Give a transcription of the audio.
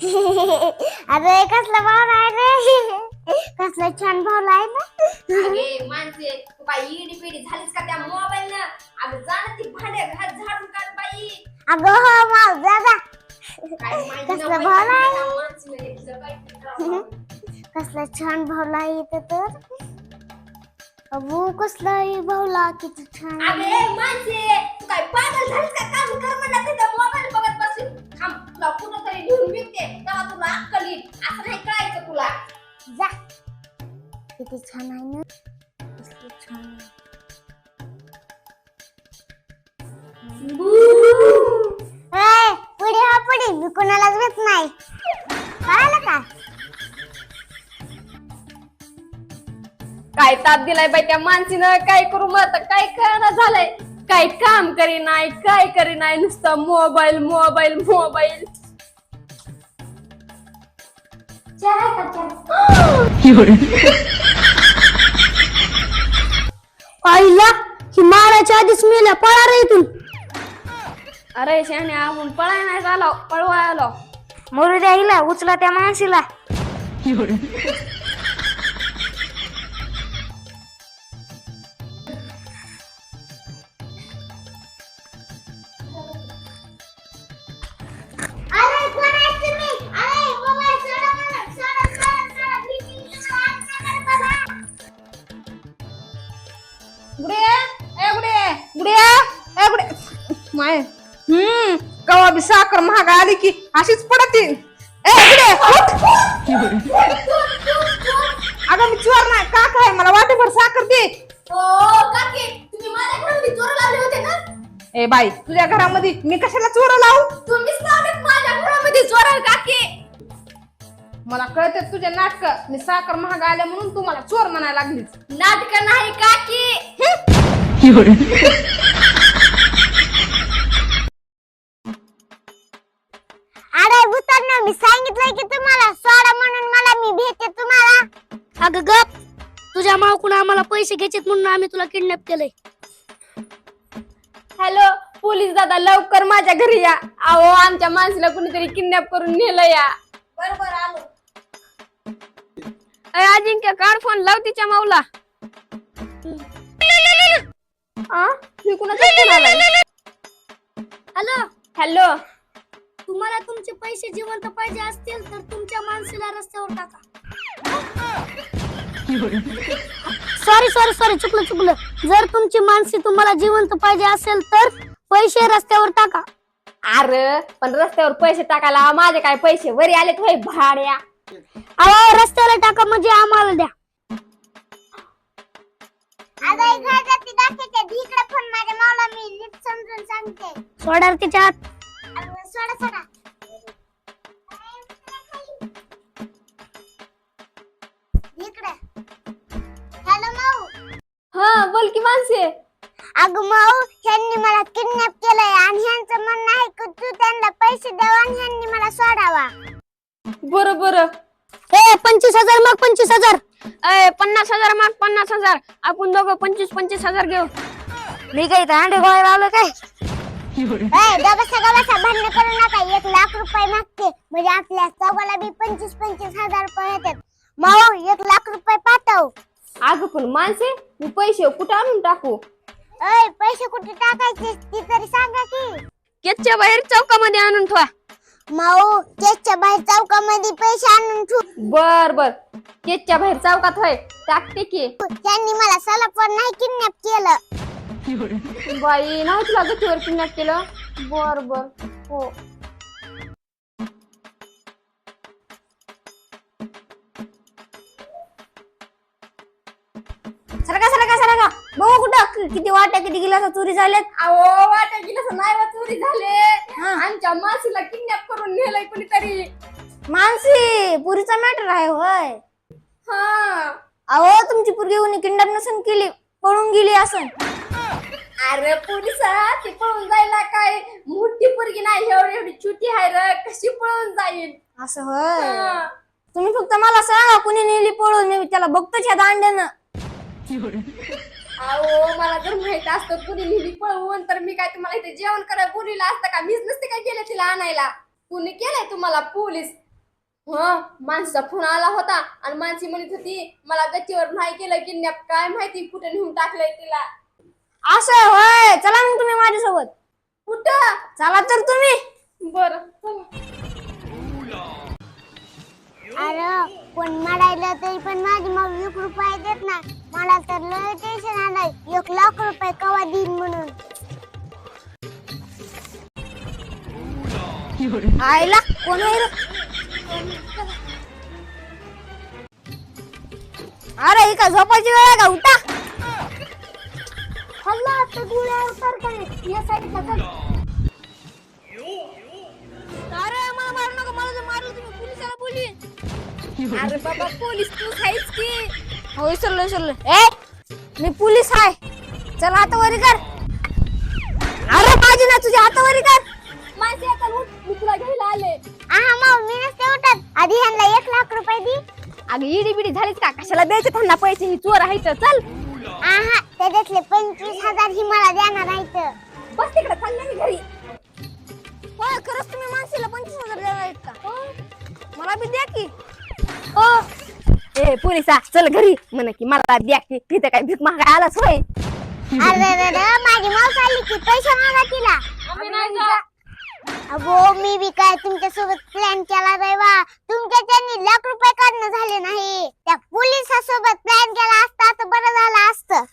अरे कसला भाव आहे रे. कसला छान भाव आहे ना. अगे माणसे तू काय इडी पिडी झालीस का त्या मोबाईल न अगं जा ना ती भांडे घरात झाडून काढ बाई. अगं हो माव काय माहिती कसलं भाव आहे? कसला छान भावला इथं तर. अबू कसला भावला किती छान अगे माणसे ए, पुढे हा पुढे. मी कोणालाच घेत नाही. कळालं का? काय ताप दिलाय बाई त्या माणसीनं काय करू मग आता? काय कळना झालंय? काय काम करी नाही काय करी नाही? नुसतं मोबाईल मोबाईल मोबाईल. आईला ही मारायच्या आधीच मेल्या पळा रे इथून. अरे शहाणे आपण पळाय नाही आलो पळवाय आलो. मरू द्या हिला उचला त्या माणसीला कवा बी साखर महाग आली की अशीच पडते. ए गुडे उठ. अगं मी चोर नाही का काय मला वाटेभर साखर दे. हो काकी तुम्ही माझ्या घरामध्ये चोर लावले होते ना ए बाई तुझ्या घरामध्ये मी कशाला चोर लावू? तुम्हीच लावले माझ्या घरामध्ये चोर काकी. मला कळते तुझे नाटक. मी साखर महाग आल्या म्हणून तू मला चोर म्हणायला लागलीस नाटक नाही काकी. अगं गप. तुझ्या मावकून आम्हाला पैसे घ्यायचेत म्हणून आम्ही तुला किडनॅप केलंय. हॅलो पोलीस दादा लवकर माझ्या घरी या. अहो आमच्या माणसाला कुणीतरी किडनॅप करून नेलं या. बरोबर आलो. अय अजिंक्य काढ फोन लाव तिच्या माऊला. आ? मी कुणाचा फोन आलाय? हॅलो? हॅलो? तुम्हाला तुमचे पैसे जिवंत पाहिजे असतील तर तुमच्या माणसाला रस्त्यावर टाका. सॉरी सॉरी सॉरी चुकलं चुकलं. जर तुमची माणसे तुम्हाला जिवंत पाहिजे असेल तर पैसे रस्त्यावर टाका. अरे पण रस्त्यावर पैसे टाकायला माझे काय पैसे? वरी आले होय भाड्या. अहो रस्त्याला टाका म्हणजे आम्हाला द्या. अगं घर जाती दाखवते. इकडे फोन माझ्या मावला मी नीट समजून सांगते. सोडा रे तिच्या हात अगं, सोडा सोडा. हा बोल की माणसे अगं माऊ ह्यांनी मला किडनॅप केलंय आणि ह्यांचं म्हणणं आहे की तू त्यांना पैसे द्यावा आणि ह्यांनी मला सोडावा. बरं बरं ए पंचवीस हजार मग पंचवीस हजार. अय पन्नास हजार माग पन्नास हजार. आपण दोघं पंचवीस पंचवीस हजार घेऊ. मी काही अंडे गोळा लावलं काय? ए भांडण करू नका. एक लाख रुपये मागते. म्हणजे आपल्या चौघाला बी पंचवीस पंचवीस हजार रुपये येतात. माऊ एक लाख रुपये पाठव. अगं पण माणसे मी पैसे कुठं आणून टाकू? अय पैसे कुठे टाकायचे ती तरी सांगा की. केच्या बाहेर चौकामध्ये आणून ठेवा. माऊ केसच्या बाहेर चौकामध्ये पैसे आणून ठेव. बर बर. केच्या बाहेर चौकात होय टाकते की. त्यांनी मला सलपवर नाही किडनॅप केलं. बाई नाही तुला गतीवर किडनॅप केलं? बर बर. हो. सरका सरका सरका बघू कुठं? किती वाट्या किती गिलास चोरी झाल्यात अहो वाटा गेलं नाही बा, चोरी झाले. आमच्या मासीला किडनॅप करून नेलंय कोणीतरी. मानसी पुरीचा मॅटर आहे होय. हा. अहो तुमची पोरगी कोणी किंडर नसन केली पळून गेली असं अरे पोलिसा ती पळून जायला काय? मोठी पोरगी नाही एवढी एवढी छोटी आहे र. कशी पळून जाईल? असं होय. हा. तुम्ही फक्त मला सांगा कुणी नेली पळून मी त्याला बघतोच ह्या दांड्यानं. अहो मला जर माहीत असतं कुणी नेली पळवून तर मी काय तुम्हाला इथे जेवण करायला बोलिला असतं का? मीच नसते काय केलं तिला आणायला? कुणी केलंय तुम्हाला? पोलीस. हं? माणसाचा फोन आला होता आणि माणसी म्हणत होती मला गच्चीवर नाही केलं किडनॅप काय माहिती? कुठे नेऊन टाकलंय तिला? असं होय. चला मग तुम्ही माझ्यासोबत. कुठं? चला तर तुम्ही. बर अरे कोण मरायला तरी पण माझी मग एक रुपये देत ना तर लय टेन्शन आलंय. एक लाख रुपये कवा देईन म्हणून. आयला कोण आहे रे? अरे ही का झोपायची वेळ आहे का? उठा. हल्ला आता गुळ्या उतर काय? या साईडला चल अरे मला मारू नका मला जर मारलं तुम्ही पोलिसाला बोली अरे बाबा पोलीस तू खाईस की? हो विसरलो विसरलो ए मी पोलीस आहे चल हातावरी कर. अरे माझी ना तुझ्या हातावरी कर. माणसे आता उठ मी तुला घ्यायला आले. आहा माऊ मी नसते उठत. आधी ह्यांना एक लाख रुपये दी. अगं इडी बिडी झालीच का? कशाला द्यायचे त्यांना पैसे? ही चोर आहे तर चल. आहा त्याच्यातले पंचवीस हजार ही मला देणार आहेत बस तिकडे चालले मी घरी. होय खरंच तुम्ही माणसाला पंचवीस हजार देणार आहेत का? मला बी द्या की. हो. ए पोलिसा चल घरी. म्हणे की मला द्या की तिथे काय भीक महागाय आलाच होय? अरे अरे अरे, माझी माऊ चालली की पैसे मागा तिला. अगो मी बी काय तुमच्यासोबत प्लॅन केला रे वा तुमच्या त्यांनी लाख रुपये काढणं झाले नाही. त्या पोलिसासोबत प्लॅन केला असता तर बरं झालं असतं.